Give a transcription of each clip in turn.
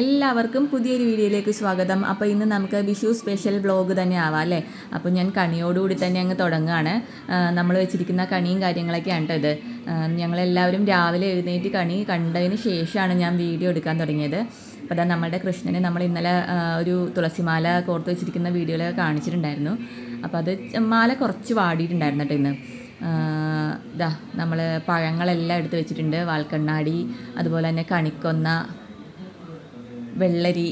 എല്ലാവർക്കും പുതിയൊരു വീഡിയോയിലേക്ക് സ്വാഗതം. അപ്പോൾ ഇന്ന് നമുക്ക് വിഷു സ്പെഷ്യൽ വ്ളോഗ് തന്നെ ആവാം അല്ലേ? അപ്പോൾ ഞാൻ കണിയോടുകൂടി തന്നെ അങ്ങ് തുടങ്ങുകയാണ്. നമ്മൾ വെച്ചിരിക്കുന്ന കണിയും കാര്യങ്ങളൊക്കെയാണ് ഇത്. ഞങ്ങളെല്ലാവരും രാവിലെ എഴുന്നേറ്റ് കണി കണ്ടതിന് ശേഷമാണ് ഞാൻ വീഡിയോ എടുക്കാൻ തുടങ്ങിയത്. അപ്പോൾ അതാ നമ്മുടെ കൃഷ്ണനെ നമ്മൾ ഇന്നലെ ഒരു തുളസിമാല കോർത്ത് വെച്ചിരിക്കുന്ന വീഡിയോയിൽ കാണിച്ചിട്ടുണ്ടായിരുന്നു. അപ്പോൾ അത് മാല കുറച്ച് വാടിയിട്ടുണ്ടായിരുന്നു കേട്ടോ ഇന്ന്. ഇതാ നമ്മൾ പഴങ്ങളെല്ലാം എടുത്ത് വെച്ചിട്ടുണ്ട്. വാൽക്കണ്ണാടി അതുപോലെ തന്നെ കണിക്കൊന്ന വെള്ളരി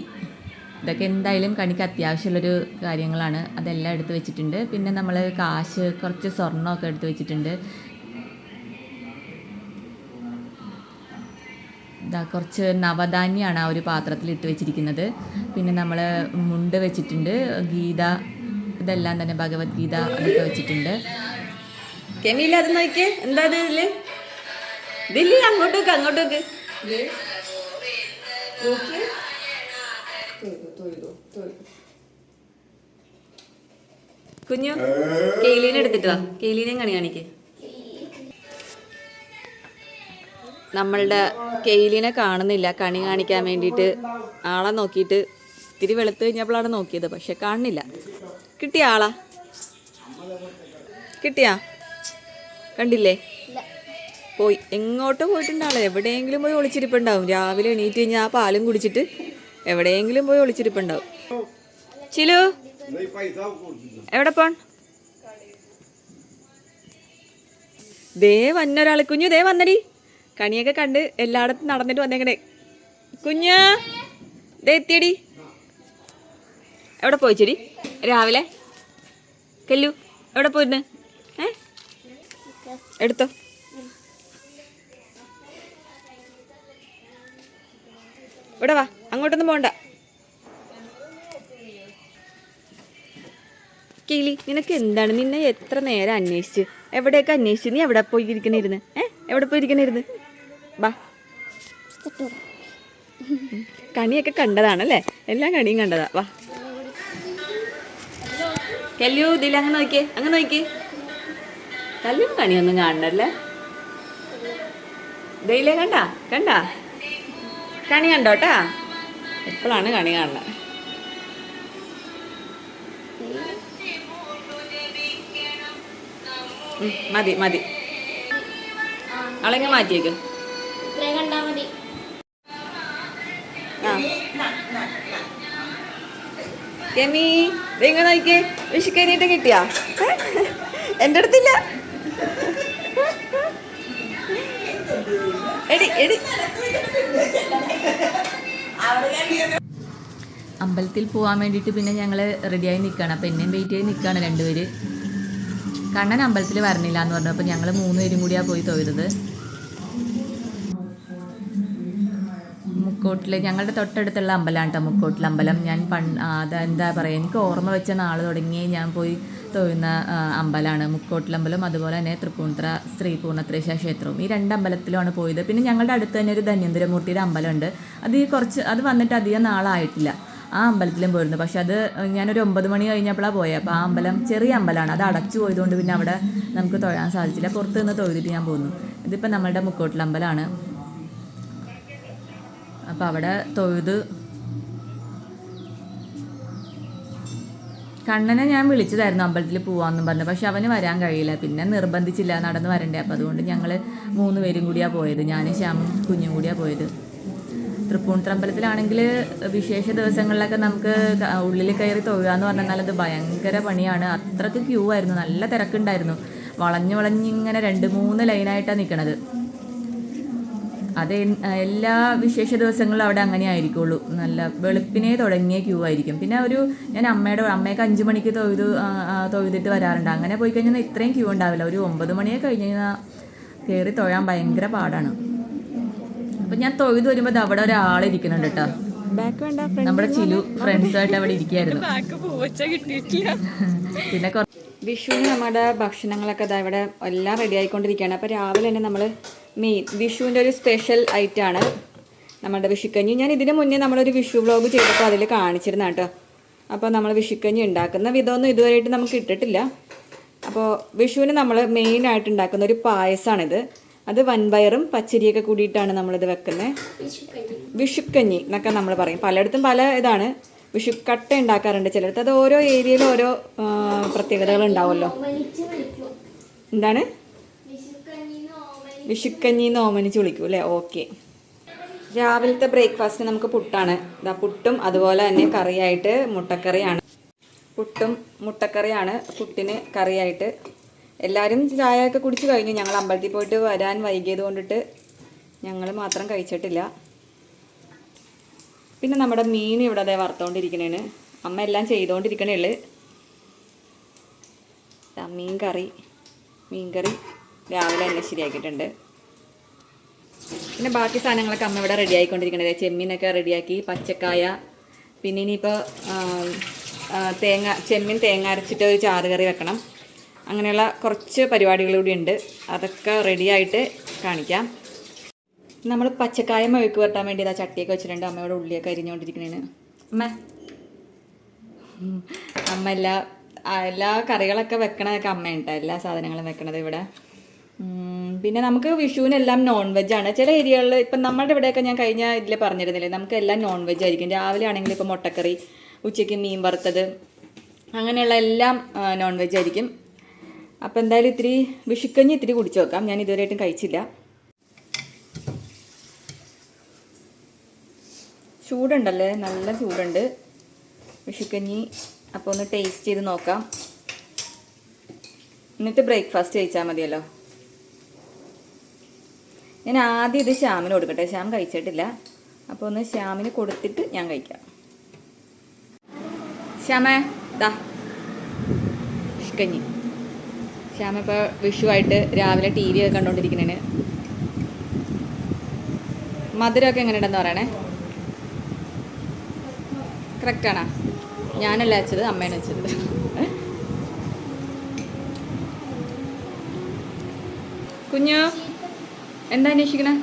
ഇതൊക്കെ എന്തായാലും കണിക്ക് അത്യാവശ്യമുള്ളൊരു കാര്യങ്ങളാണ്. അതെല്ലാം എടുത്ത് വെച്ചിട്ടുണ്ട്. പിന്നെ നമ്മൾ കാശ് കുറച്ച് സ്വർണമൊക്കെ എടുത്ത് വെച്ചിട്ടുണ്ട്. ഇതാ കുറച്ച് നവധാന്യമാണ് ആ ഒരു പാത്രത്തിൽ ഇട്ട് വെച്ചിരിക്കുന്നത്. പിന്നെ നമ്മൾ മുണ്ട് വെച്ചിട്ടുണ്ട്. ഗീത ഇതെല്ലാം തന്നെ ഭഗവത്ഗീത അതൊക്കെ വെച്ചിട്ടുണ്ട്. കെമിയില്ല അത് നോക്കിയേ. എന്താ ദില്ലി ഇതിൽ? ഇതില്ല അങ്ങോട്ടേക്ക് അങ്ങോട്ടേക്ക്. കുഞ്ഞു കെയിലീനെ എടുത്തിട്ട് വാ. കെയിലിനെയും കണി കാണിക്ക്. നമ്മളുടെ കെയിലിനെ കാണുന്നില്ല. കണി കാണിക്കാൻ വേണ്ടിയിട്ട് ആളെ നോക്കിയിട്ട് ഇത്തിരി വെളുത്ത് കഴിഞ്ഞപ്പോഴാണ് നോക്കിയത് പക്ഷെ കാണുന്നില്ല. കിട്ടിയ ആളാ? കിട്ടിയാ? കണ്ടില്ലേ? പോയി. എങ്ങോട്ടോ പോയിട്ടുണ്ടാളെ എവിടെയെങ്കിലും പോയി ഒളിച്ചിരിപ്പുണ്ടാവും. രാവിലെ എണീറ്റ് കഴിഞ്ഞാൽ ആ പാലും കുടിച്ചിട്ട് എവിടെയെങ്കിലും പോയി ഒളിച്ചിരിപ്പുണ്ടാവും. ചിലു എവിടെ പോൺ? ദേ വന്നൊരാൾ കുഞ്ഞു ദേ വന്നടി. കണിയൊക്കെ കണ്ട് എല്ലായിടത്തും നടന്നിട്ട് വന്നേക്കണേ. കുഞ്ഞ് ദേ എത്തിയടി. എവിടെ പോയി ചെടി? രാവിലെ? കല്ലു എവിടെ പോയിരുന്നു ഏ? എടുത്തോ. ഇവിടെ വാ. അങ്ങോട്ടൊന്നും പോണ്ട. കിളി നിനക്ക് എന്താണ് നിന്നെ എത്ര നേരം അന്വേഷിച്ച്? എവിടെയൊക്കെ അന്വേഷിച്ച്? നീ എവിടെ പോയി ഇരിക്കണിരുന്ന് ഏ? എവിടെ പോയി ഇരിക്കണിരുന്ന് ബാ. കണിയൊക്കെ കണ്ടതാണല്ലേ? എല്ലാ കണിയും കണ്ടതാ. വാ. കല്ലു ഇതിൽ അങ്ങനെ നോക്കിയേ അങ്ങ് നോക്കിയേ. കല്ലും കണിയൊന്നും കാണണല്ലേ ദയിലേ കണ്ട? കണ്ട? കണി കണ്ടോട്ടാ എപ്പോഴാണ് കണി കാണുന്നത് മതി മതി. അളങ്ങ മാറ്റിയേക്ക് കെമി ഇങ്ങ നോക്കിയേ കിട്ടിയാ? എന്റെ അടുത്തില്ല. എടി എടി. അമ്പലത്തിൽ പോകാൻ വേണ്ടിയിട്ട് പിന്നെ ഞങ്ങൾ റെഡിയായി നിൽക്കുകയാണ് അപ്പം എന്നെയും വെയിറ്റ് ചെയ്ത് നിൽക്കുകയാണ് രണ്ടുപേര്. കണ്ണൻ അമ്പലത്തിൽ വരണില്ല എന്ന് പറഞ്ഞു. അപ്പം ഞങ്ങൾ മൂന്നുപേരും കൂടിയാണ് പോയി തൊഴുതത്. മുക്കോട്ടിൽ ഞങ്ങളുടെ തൊട്ടടുത്തുള്ള അമ്പലമാണ് കേട്ടോ മുക്കോട്ടിൽ. അമ്പലം ഞാൻ പണ്ട് അതെന്താ പറയുക എനിക്ക് ഓർമ്മ വെച്ച നാൾ തുടങ്ങി ഞാൻ പോയി തൊഴുന്ന അമ്പലമാണ് മുക്കോട്ടിലമ്പലം അതുപോലെ തന്നെ തൃപ്പൂണിത്ര ശ്രീ പൂർണത്രേശ ക്ഷേത്രവും. ഈ രണ്ട് അമ്പലത്തിലുമാണ് പോയത്. പിന്നെ ഞങ്ങളുടെ അടുത്ത് തന്നെ ഒരു ധന്യന്തരമൂർത്തിയുടെ അമ്പലമുണ്ട്. അത് ഈ കുറച്ച് അത് വന്നിട്ട് അധികം നാളായിട്ടില്ല. ആ അമ്പലത്തിലും പോയിരുന്നു. പക്ഷെ അത് ഞാനൊരു ഒമ്പത് മണി കഴിഞ്ഞപ്പോഴാണ് പോയത് അപ്പോൾ ആ അമ്പലം ചെറിയ അമ്പലമാണ് അത് അടച്ചു പോയതുകൊണ്ട് പിന്നെ അവിടെ നമുക്ക് തൊഴാൻ സാധിച്ചില്ല. പുറത്ത് നിന്ന് തൊഴുതിട്ട് ഞാൻ പോന്നു. ഇതിപ്പോൾ നമ്മളുടെ മുക്കോട്ടിലമ്പലമാണ് അപ്പോൾ അവിടെ തൊഴുത് കണ്ണനെ ഞാൻ വിളിച്ചതായിരുന്നു അമ്പലത്തിൽ പോവാമെന്നും പറഞ്ഞു. പക്ഷെ അവന് വരാൻ കഴിയില്ല. പിന്നെ നിർബന്ധിച്ചില്ല. നടന്ന് വരണ്ടേ. അപ്പോൾ അതുകൊണ്ട് ഞങ്ങൾ മൂന്ന് പേരും കൂടിയാണ് പോയത്. ഞാനും ശ്യാമും കുഞ്ഞും കൂടിയാണ് പോയത്. തൃപ്പൂണിത്തറ അമ്പലത്തിലാണെങ്കിൽ വിശേഷ ദിവസങ്ങളിലൊക്കെ നമുക്ക് ഉള്ളിൽ കയറി തൊഴുകാന്ന് പറഞ്ഞാൽ അത് ഭയങ്കര പണിയാണ്. അത്രയ്ക്ക് ക്യൂ ആയിരുന്നു. നല്ല തിരക്കുണ്ടായിരുന്നു. വളഞ്ഞു വളഞ്ഞിങ്ങനെ രണ്ട് മൂന്ന് ലൈനായിട്ടാണ് നിൽക്കണത് അത് എല്ലാ വിശേഷ ദിവസങ്ങളും അവിടെ അങ്ങനെ ആയിരിക്കുള്ളൂ. നല്ല വെളുപ്പിനെ തുടങ്ങിയ ക്യൂ ആയിരിക്കും. പിന്നെ ഒരു ഞാൻ അമ്മയുടെ അമ്മയൊക്കെ അഞ്ച് മണിക്ക് തൊഴുത് തൊഴുതിട്ട് വരാറുണ്ട്. അങ്ങനെ പോയി കഴിഞ്ഞാൽ ഇത്രയും ക്യൂ ഉണ്ടാവില്ല. ഒരു ഒമ്പത് മണിയൊക്കെ കഴിഞ്ഞ് കഴിഞ്ഞാൽ കയറി തൊഴാൻ ഭയങ്കര പാടാണ്. അപ്പം ഞാൻ തൊഴുത് വരുമ്പോൾ അവിടെ ഒരാളിരിക്കുന്നുണ്ട് കേട്ടോ ബാക്ക് വേണ്ട നമ്മുടെ ചിലു ഫ്രണ്ട്സുമായിട്ട് അവിടെ ഇരിക്കുകയായിരുന്നു പിന്നെ വിഷുവിന് നമ്മുടെ ഭക്ഷണങ്ങളൊക്കെ ഇതാ ഇവിടെ എല്ലാം റെഡി ആയിക്കൊണ്ടിരിക്കുകയാണ്. അപ്പോൾ രാവിലെ തന്നെ നമ്മൾ മെയിൻ വിഷുവിന്റെ ഒരു സ്പെഷ്യൽ ഐറ്റമാണ് നമ്മുടെ വിഷുക്കഞ്ഞി. ഞാൻ ഇതിന് മുന്നേ നമ്മളൊരു വിഷു വ്ളോഗ് ചെയ്തപ്പോൾ അതിൽ കാണിച്ചിരുന്ന കേട്ടോ. അപ്പോൾ നമ്മൾ വിഷുക്കഞ്ഞി ഉണ്ടാക്കുന്ന വിധമൊന്നും ഇതുവരെയായിട്ട് നമുക്ക് ഇട്ടിട്ടില്ല. അപ്പോൾ വിഷുവിന് നമ്മൾ മെയിനായിട്ട് ഉണ്ടാക്കുന്ന ഒരു പായസമാണിത് അത് വൻപയറും പച്ചരിയൊക്കെ കൂടിയിട്ടാണ് നമ്മളിത് വെക്കുന്നത് വിഷുക്കഞ്ഞി. എന്നൊക്കെ നമ്മൾ പറയും. പലയിടത്തും പല ഇതാണ്. വിഷുക്കട്ട ഉണ്ടാക്കാറുണ്ട് ചിലയിടത്ത് അത് ഓരോ ഏരിയയിലും ഓരോ പ്രത്യേകതകൾ ഉണ്ടാവുമല്ലോ. എന്താണ്? വിഷുക്കഞ്ഞി എന്ന് ഓമനിച്ച് വിളിക്കൂ അല്ലേ? ഓക്കെ. രാവിലത്തെ ബ്രേക്ക്ഫാസ്റ്റ് നമുക്ക് പുട്ടാണ്. ഇതാ പുട്ടും അതുപോലെ തന്നെ കറിയായിട്ട് മുട്ടക്കറിയാണ്. പുട്ടും മുട്ടക്കറിയാണ്. പുട്ടിന് കറിയായിട്ട് എല്ലാവരും ചായയൊക്കെ കുടിച്ച് കഴിഞ്ഞു. ഞങ്ങൾ അമ്പലത്തിൽ പോയിട്ട് വരാൻ വൈകിയത് കൊണ്ടിട്ട് ഞങ്ങൾ മാത്രം കഴിച്ചിട്ടില്ല. പിന്നെ നമ്മുടെ മീൻ ഇവിടെ അതേ വറുത്തോണ്ടിരിക്കണേണ്. അമ്മ എല്ലാം ചെയ്തുകൊണ്ടിരിക്കണേ മീൻ കറി മീൻ കറി രാവിലെ തന്നെ ശരിയാക്കിയിട്ടുണ്ട്. പിന്നെ ബാക്കി സാധനങ്ങളൊക്കെ അമ്മ ഇവിടെ റെഡി ആയിക്കൊണ്ടിരിക്കണത്. ചെമ്മീനൊക്കെ റെഡിയാക്കി പച്ചക്കായ പിന്നെ ഇനിയിപ്പോൾ തേങ്ങ ചെമ്മീൻ തേങ്ങ അരച്ചിട്ട് ഒരു ചാറ് കറി വെക്കണം. അങ്ങനെയുള്ള കുറച്ച് പരിപാടികൾ കൂടി ഉണ്ട്. അതൊക്കെ റെഡിയായിട്ട് കാണിക്കാം. നമ്മൾ പച്ചക്കായ മെഴുക്ക് വരട്ടാൻ വേണ്ടി ഇതാ ചട്ടിയൊക്കെ വെച്ചിട്ടുണ്ട്. അമ്മയോട് ഉള്ളിയൊക്കെ അരിഞ്ഞുകൊണ്ടിരിക്കണേന് അമ്മ. അമ്മ എല്ലാ എല്ലാ കറികളൊക്കെ വെക്കണതൊക്കെ അമ്മയുണ്ടോ. എല്ലാ സാധനങ്ങളും വെക്കണത് ഇവിടെ. പിന്നെ നമുക്ക് വിഷുവിനെല്ലാം നോൺ വെജ് ആണ്. ചില ഏരിയകളിൽ ഇപ്പം നമ്മുടെ ഇവിടെയൊക്കെ ഞാൻ കഴിഞ്ഞ ഇതിൽ പറഞ്ഞിരുന്നില്ലേ നമുക്ക് എല്ലാം നോൺ വെജ് ആയിരിക്കും. രാവിലെ ആണെങ്കിൽ ഇപ്പോൾ മുട്ടക്കറി ഉച്ചയ്ക്ക് മീൻ വറുത്തത് അങ്ങനെയുള്ള എല്ലാം നോൺ വെജ് ആയിരിക്കും. അപ്പോൾ എന്തായാലും ഇത്തിരി വിഷുക്കഞ്ഞി ഇത്തിരി കുടിച്ചു നോക്കാം. ഞാൻ ഇതുവരെയായിട്ടും കഴിച്ചില്ല. ചൂടുണ്ടല്ലേ? നല്ല ചൂടുണ്ട് വിഷുക്കഞ്ഞി. അപ്പോൾ ഒന്ന് ടേസ്റ്റ് ചെയ്ത് നോക്കാം. എന്നിട്ട് ബ്രേക്ക്ഫാസ്റ്റ് കഴിച്ചാൽ മതിയല്ലോ. ഞാൻ ആദ്യം ഇത് ശ്യാമിന് കൊടുക്കട്ടെ. ശ്യാം കഴിച്ചിട്ടില്ല. അപ്പോൾ ഒന്ന് ശ്യാമിന് കൊടുത്തിട്ട് ഞാൻ കഴിക്കാം. ശ്യാമേ ദാ. വിഷുക്കഞ്ഞി ശ്യാമ ഇപ്പോൾ വിഷുവായിട്ട് രാവിലെ ടി വി ഒക്കെ കണ്ടുകൊണ്ടിരിക്കുന്നതിന് മധുരമൊക്കെ എങ്ങനെയുണ്ടെന്ന് പറയണേ? കറക്റ്റാണോ ഞാനല്ല വെച്ചത് അമ്മയാണ് വെച്ചത്. കുഞ്ഞു. എന്താ അന്വേഷിക്കണേ?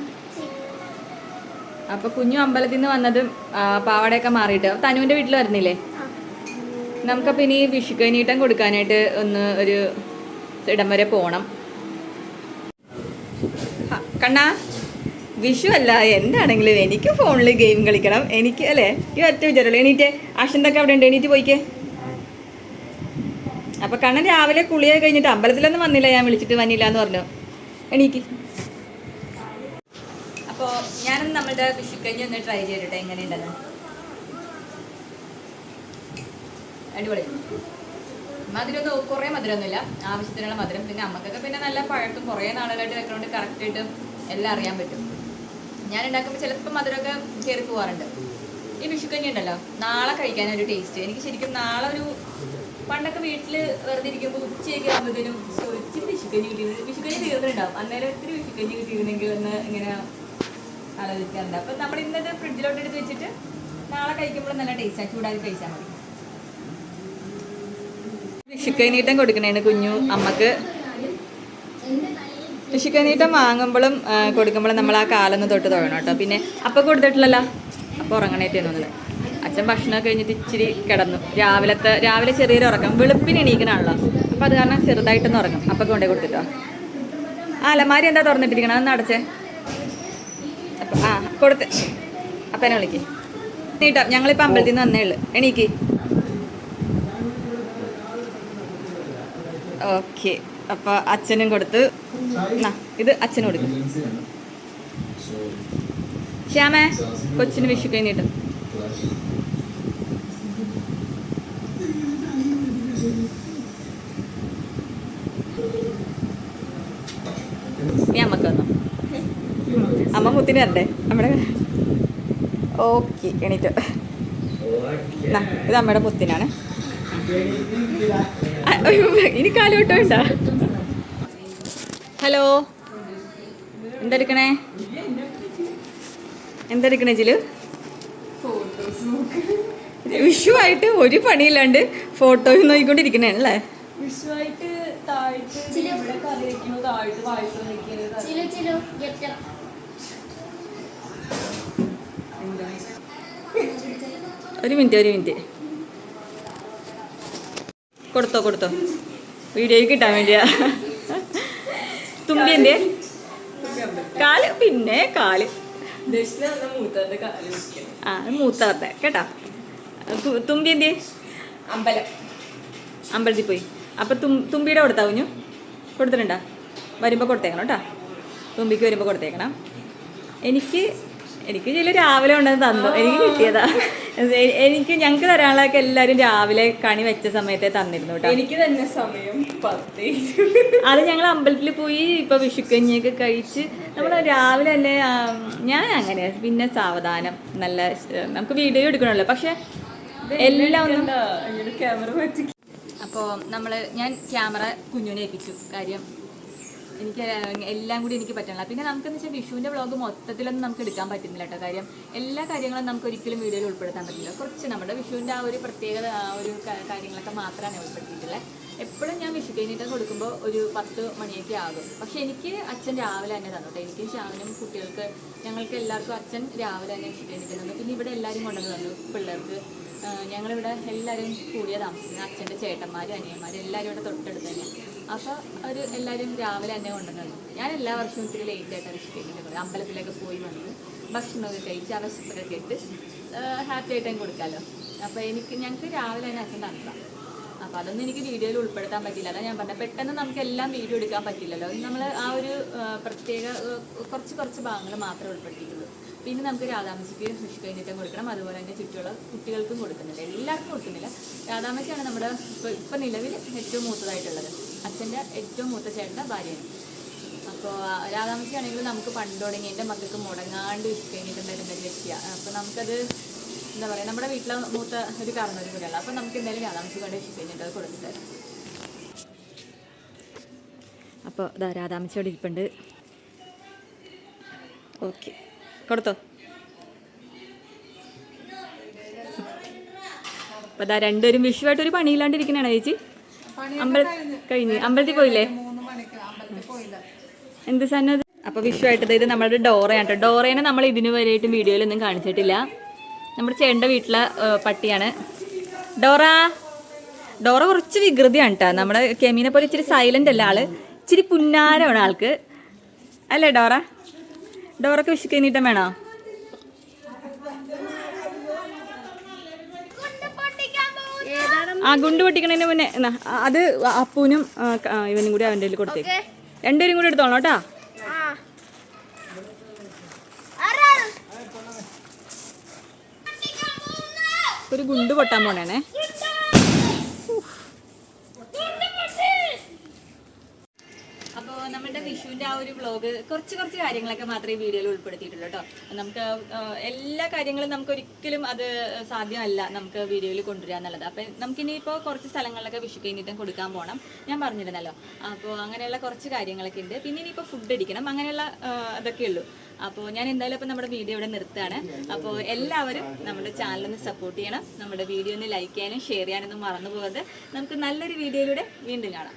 അപ്പൊ കുഞ്ഞു അമ്പലത്തിൽ നിന്ന് വന്നതും പാവാടയൊക്കെ മാറിയിട്ട്. തനുവിന്റെ വീട്ടിൽ വരുന്നില്ലേ? നമുക്കപ്പോൾ ഇനി വിഷുക്കൈനീട്ടം കൊടുക്കാനായിട്ട് ഒന്ന് ഒരു ഇടം വരെ പോകണം കണ്ണാ വിഷു അല്ല എന്താണെങ്കിലും എനിക്ക് ഫോണിൽ ഗെയിം കളിക്കണം. എനിക്ക് അല്ലേ? ഈ ഒറ്റ വിചാരമല്ലോ? എണീറ്റ് അശ്വന്തൊക്കെ അവിടെ ഉണ്ട്. എണീറ്റ് പോയിക്കേ. അപ്പൊ കണ്ണൻ രാവിലെ കുളിയായി കഴിഞ്ഞിട്ട് അമ്പലത്തിലൊന്നും വന്നില്ല. ഞാൻ വിളിച്ചിട്ട് വന്നില്ല എന്ന് പറഞ്ഞു. എണീക്ക്. ഞാനൊന്ന് നമ്മളുടെ വിഷുക്കഞ്ഞി ഒന്ന് ട്രൈ ചെയ്തിട്ടെ എങ്ങനെയുണ്ടെന്ന്. അടിപൊളി. മധുരമൊന്നും കുറേ മധുരമൊന്നുമില്ല. ആവശ്യത്തിനുള്ള മധുരം. പിന്നെ അമ്മക്കൊക്കെ പിന്നെ നല്ല പഴക്കം കുറേ നാളുകളായിട്ട് വെക്കണോണ്ട് കറക്റ്റായിട്ട് എല്ലാം അറിയാൻ പറ്റും. ഞാൻ ഉണ്ടാക്കുമ്പോൾ ചിലപ്പോൾ മധുരമൊക്കെ കയറി പോവാറുണ്ട്. ഈ വിഷുക്കഞ്ഞി ഉണ്ടല്ലോ നാളെ കഴിക്കാനൊരു ടേസ്റ്റ് എനിക്ക് ശരിക്കും നാളെ ഒരു പണ്ടൊക്കെ വീട്ടിൽ വെറുതെ ഇരിക്കുമ്പോൾ ഉച്ചയൊക്കെ ആകുമ്പോഴത്തേനും "ശ്ശോ, ഇച്ചിരി വിഷുക്കഞ്ഞി കിട്ടിയിരുന്നു. വിഷുക്കഞ്ഞി തീർന്നിട്ടുണ്ടാവും. അന്നേരം ഒത്തിരി വിഷുക്കഞ്ഞി കിട്ടിയിരുന്നെങ്കിൽ ഒന്ന് ഇങ്ങനെ ആലോചിക്കാറുണ്ട്. അപ്പം നമ്മൾ ഇന്നത് ഫ്രിഡ്ജിലോട്ട് എടുത്ത് വെച്ചിട്ട് നാളെ കഴിക്കുമ്പോൾ നല്ല ടേസ്റ്റാണ് ചൂടാക്കി കഴിച്ചാൽ മതി. ഋഷിക്കൈനീട്ടം കൊടുക്കണേന് കുഞ്ഞു അമ്മയ്ക്ക്. ഋഷിക്കൈനീട്ടം വാങ്ങുമ്പോഴും കൊടുക്കുമ്പോഴും നമ്മൾ ആ കാലൊന്ന് തൊട്ട് തൊഴണം കേട്ടോ. പിന്നെ അപ്പം കൊടുത്തിട്ടില്ലല്ലോ? അപ്പോൾ ഉറങ്ങണേറ്റ് തോന്നുന്നത് അച്ഛൻ ഭക്ഷണം കഴിഞ്ഞിട്ട് ഇച്ചിരി കിടന്നു. രാവിലത്തെ രാവിലെ ചെറിയൊരു ഉറക്കം. വെളുപ്പിന് എണീക്കണാണല്ലോ. അപ്പം അത് കാരണം ചെറുതായിട്ടൊന്ന് ഉറങ്ങും. അപ്പം കൊണ്ടേ കൊടുത്തിട്ടോ? ആ അലമാരി എന്താ തുറന്നിട്ടിരിക്കണം? അതൊന്ന് അടച്ചേ. ആ കൊടുത്ത്. അപ്പനെ വിളിക്ക്. നീട്ടോ ഞങ്ങളിപ്പോൾ അമ്പലത്തിൽ നിന്ന് വന്നേ ഉള്ളു. എണീക്ക്. ഓക്കെ. അപ്പോൾ അച്ഛനും കൊടുത്ത്. ആ ഇത് അച്ഛനും കൊടുക്കും. ശ്യാമേ കൊച്ചിന് വിഷു കഴിഞ്ഞിട്ട് നീ അമ്മയ്ക്ക് വന്നോ അമ്മ മുത്തിന് വരണ്ടേ നമ്മുടെ ഓക്കെ എണീറ്റോ. ഇത് അമ്മയുടെ മുത്തിനാണ്. അയ്യോ, ഇനി കാലോട്ടോ ഉണ്ട? ഹലോ? എന്തെടുക്കണേ? എന്തെടുക്കണേ ജിലു? വിഷു ആയിട്ട് ഒരു പണിയില്ലാണ്ട് ഫോട്ടോയും നോക്കിക്കൊണ്ടിരിക്കണേ അല്ലേ? വിഷുവായിട്ട് താഴ്ത്ത് കറി പായസം ചിലു ചിലു ഗെറ്റം ഒരു മിനിറ്റ് ഒരു മിനിറ്റ്. കൊടുത്തോ കൊടുത്തോ. വീഡിയോയ്ക്ക് കിട്ടാൻ വേണ്ടിയാ. തുമ്പി എന്തേ കാൽ പിന്നെ കാൽ. ആ മൂത്താത്ത കേട്ടാ. തുമ്പി എന്തി അമ്പലം. അമ്പലത്തിൽ പോയി. അപ്പം തും തുമ്പിയുടെ കൊടുത്താ കുഞ്ഞു? കൊടുത്തിട്ടുണ്ടോ? വരുമ്പോൾ കൊടുത്തേക്കണം കേട്ടോ. തുമ്പിക്ക് വരുമ്പോൾ കൊടുത്തേക്കണം. എനിക്ക് എനിക്ക് ചില രാവിലെ ഉണ്ടെന്ന് തന്നു. എനിക്ക് കിട്ടിയതാ. എനിക്ക് ഞങ്ങൾക്ക് തരാനുള്ളതൊക്കെ എല്ലാവരും രാവിലെ കണി വെച്ച സമയത്തെ തന്നിരുന്നു കേട്ടോ. എനിക്ക് തന്നെ സമയം പത്ത് അത് ഞങ്ങൾ അമ്പലത്തിൽ പോയി ഇപ്പൊ വിഷുക്കഞ്ഞിയൊക്കെ കഴിച്ച് നമ്മൾ രാവിലെ തന്നെ ഞാൻ അങ്ങനെ പിന്നെ സാവധാനം നല്ല നമുക്ക് വീഡിയോ എടുക്കണമല്ലോ. പക്ഷെ എല്ലാം ഒന്നും ക്യാമറ അപ്പോൾ നമ്മൾ ഞാൻ ക്യാമറ കുഞ്ഞുനെ ഏൽപ്പിച്ചു. കാര്യം എനിക്ക് എല്ലാം കൂടി എനിക്ക് പറ്റണില്ല പിന്നെ നമുക്കെന്ന് വെച്ചാൽ വിഷുവിന്റെ വ്ളോഗ് മൊത്തത്തിലൊന്നും നമുക്ക് എടുക്കാൻ പറ്റുന്നില്ല കേട്ടോ കാര്യം എല്ലാ കാര്യങ്ങളും നമുക്ക് ഒരിക്കലും വീഡിയോയിൽ ഉൾപ്പെടുത്താൻ പറ്റില്ല. കുറച്ച് നമ്മുടെ വിഷുവിന്റെ ആ ഒരു പ്രത്യേകത ഒരു കാര്യങ്ങളൊക്കെ മാത്രമാണ് ഉൾപ്പെടുത്തിയിട്ടുള്ളത് എപ്പോഴും ഞാൻ വിഷു കഴിഞ്ഞിട്ട് കൊടുക്കുമ്പോൾ ഒരു പത്ത് മണിയൊക്കെ ആകും. പക്ഷെ എനിക്ക് അച്ഛൻ രാവിലെ തന്നെ തന്നു കേട്ടോ എനിക്കും കുട്ടികൾക്ക് ഞങ്ങൾക്ക് എല്ലാവർക്കും അച്ഛൻ രാവിലെ തന്നെ വിഷു കഴിഞ്ഞിട്ട് തന്നു. പിന്നെ ഇവിടെ എല്ലാവരും കൊണ്ടുവന്ന് തന്നു പിള്ളേർക്ക്. ഞങ്ങളിവിടെ എല്ലാവരും കൂടിയ താമസിക്കുന്നത്. അച്ഛന്റെ ചേട്ടന്മാരും അനിയന്മാരും എല്ലാവരും ഇവിടെ തൊട്ടടുത്ത് തന്നെ അപ്പോൾ അവർ എല്ലാവരും രാവിലെ തന്നെ കൊണ്ടുവന്നു ഞാൻ എല്ലാ വർഷവും ഇത്തിരി ലേറ്റ് ആയിട്ടാണ് വിഷുക്കഴിഞ്ഞിട്ട് അമ്പലത്തിലൊക്കെ പോയി വന്ന് ഭക്ഷണമൊക്കെ കഴിച്ച് അവശപ്പൊക്കെ ഇട്ട് ഹാപ്പി ആയിട്ട് കൊടുക്കാമല്ലോ അപ്പോൾ എനിക്ക് ഞങ്ങൾക്ക് രാവിലെ തന്നെ അച്ഛൻ നടത്താം അപ്പോൾ അതൊന്നും എനിക്ക് വീഡിയോയിൽ ഉൾപ്പെടുത്താൻ പറ്റില്ല അതാ ഞാൻ പറഞ്ഞത് പെട്ടെന്ന് നമുക്ക് എല്ലാം വീഡിയോ എടുക്കാൻ പറ്റില്ലല്ലോ. നമ്മൾ ആ ഒരു പ്രത്യേക കുറച്ച് കുറച്ച് ഭാഗങ്ങൾ മാത്രമേ ഉൾപ്പെടുത്തിയിട്ടുള്ളൂ. പിന്നെ നമുക്ക് രാധാമച്ചിക്ക് കൃഷി കഴിഞ്ഞിട്ടും കൊടുക്കണം. അതുപോലെ തന്നെ ചുറ്റുമുള്ള കുട്ടികൾക്കും കൊടുക്കുന്നില്ല. എല്ലാവർക്കും കൊടുക്കുന്നില്ല. രാധാമച്ചിയാണ് നമ്മുടെ ഇപ്പോൾ ഇപ്പം നിലവിൽ ഏറ്റവും മൂത്തതായിട്ടുള്ളത്. അച്ഛന്റെ ഏറ്റവും മൂത്ത ചേട്ടന്റെ ഭാര്യയാണ്. അപ്പോൾ രാധാമച്ചിയാണെങ്കിൽ നമുക്ക് പണ്ട് തുടങ്ങി എന്റെ മക്കൾക്ക് മുടങ്ങാണ്ട് കഴിഞ്ഞിട്ടുണ്ടായിരുന്ന ഒരു വ്യക്തിയാണ് അപ്പോൾ നമുക്കത് എന്താ പറയുക നമ്മുടെ വീട്ടിലെ മൂത്ത ഒരു കാരണം ഒരു കൂടെയുള്ള അപ്പോൾ നമുക്ക് എന്തായാലും രാധാമച്ചി കൊണ്ട് കഴിഞ്ഞിട്ട് അത് കൊടുത്തു തരാം അപ്പോൾ ഇതാ രാധാമച്ചിയോട് ഇരിപ്പുണ്ട്. ഓക്കെ. കൊടുത്തോ? അപ്പോൾ ഇതാ രണ്ടുപേരും വിഷുവായിട്ട് ഒരു ചേച്ചി? അമ്പല കഴിഞ്ഞ്. അമ്പലത്തിൽ പോയില്ലേ? എന്ത് സാധനം അപ്പൊ വിഷുവായിട്ട് ഇത് നമ്മുടെ ഡോറയാണ് കേട്ടോ. ഡോറേനെ നമ്മൾ ഇതിനു വരെയായിട്ടും വീഡിയോയിലൊന്നും കാണിച്ചിട്ടില്ല. നമ്മുടെ ചേട്ടന്റെ വീട്ടിലെ പട്ടിയാണ്. ഡോറ. ഡോറ കുറച്ച് വികൃതിയാണ് കേട്ടോ. നമ്മുടെ കെമീനെ പോലെ ഇച്ചിരി സൈലന്റ് അല്ല ആൾ. ഇച്ചിരി പുന്നാരമാണ് ആൾക്ക്. അല്ലേ ഡോറ? ഡോറക്ക് വിഷു കഴിഞ്ഞിട്ടും വേണോ? ആ ഗുണ്ട് പൊട്ടിക്കണതിന് മുന്നേ എന്നാ, അത് അപ്പൂനും ഇവനും കൂടി അവന്റെ കയ്യിൽ കൊടുത്തേക്ക്. രണ്ടുപേരും കൂടി എടുത്തോളാം കേട്ടാ. ഒരു ഗുണ്ട് പൊട്ടാൻ പോണേണേ അപ്പോൾ നമ്മുടെ വിഷുവിന്റെ ആ ഒരു ബ്ലോഗ് കുറച്ച് കുറച്ച് കാര്യങ്ങളൊക്കെ മാത്രമേ വീഡിയോയിൽ ഉൾപ്പെടുത്തിയിട്ടുള്ളൂ കേട്ടോ നമുക്ക് എല്ലാ കാര്യങ്ങളും നമുക്ക് ഒരിക്കലും അത് സാധ്യമല്ല നമുക്ക് വീഡിയോയിൽ കൊണ്ടുവരിക എന്നുള്ളത്. അപ്പം നമുക്കിനിയിപ്പോൾ കുറച്ച് സ്ഥലങ്ങളിലൊക്കെ വിഷു കഴിഞ്ഞിട്ടും കൊടുക്കാൻ പോകണം ഞാൻ പറഞ്ഞിരുന്നല്ലോ. അപ്പോൾ അങ്ങനെയുള്ള കുറച്ച് കാര്യങ്ങളൊക്കെ ഉണ്ട്. പിന്നെ ഇനിയിപ്പോൾ ഫുഡ് അടിക്കണം. അങ്ങനെയുള്ള അതൊക്കെ ഉള്ളൂ. അപ്പോൾ ഞാൻ എന്തായാലും ഇപ്പോൾ നമ്മുടെ വീഡിയോ ഇവിടെ നിർത്തുകയാണ്. അപ്പോൾ എല്ലാവരും നമ്മുടെ ചാനലൊന്ന് സപ്പോർട്ട് ചെയ്യണം. നമ്മുടെ വീഡിയോ ഒന്ന് ലൈക്ക് ചെയ്യാനും ഷെയർ ചെയ്യാനൊന്നും മറന്നു പോകരുത് നമുക്ക് നല്ലൊരു വീഡിയോയിലൂടെ വീണ്ടും കാണാം.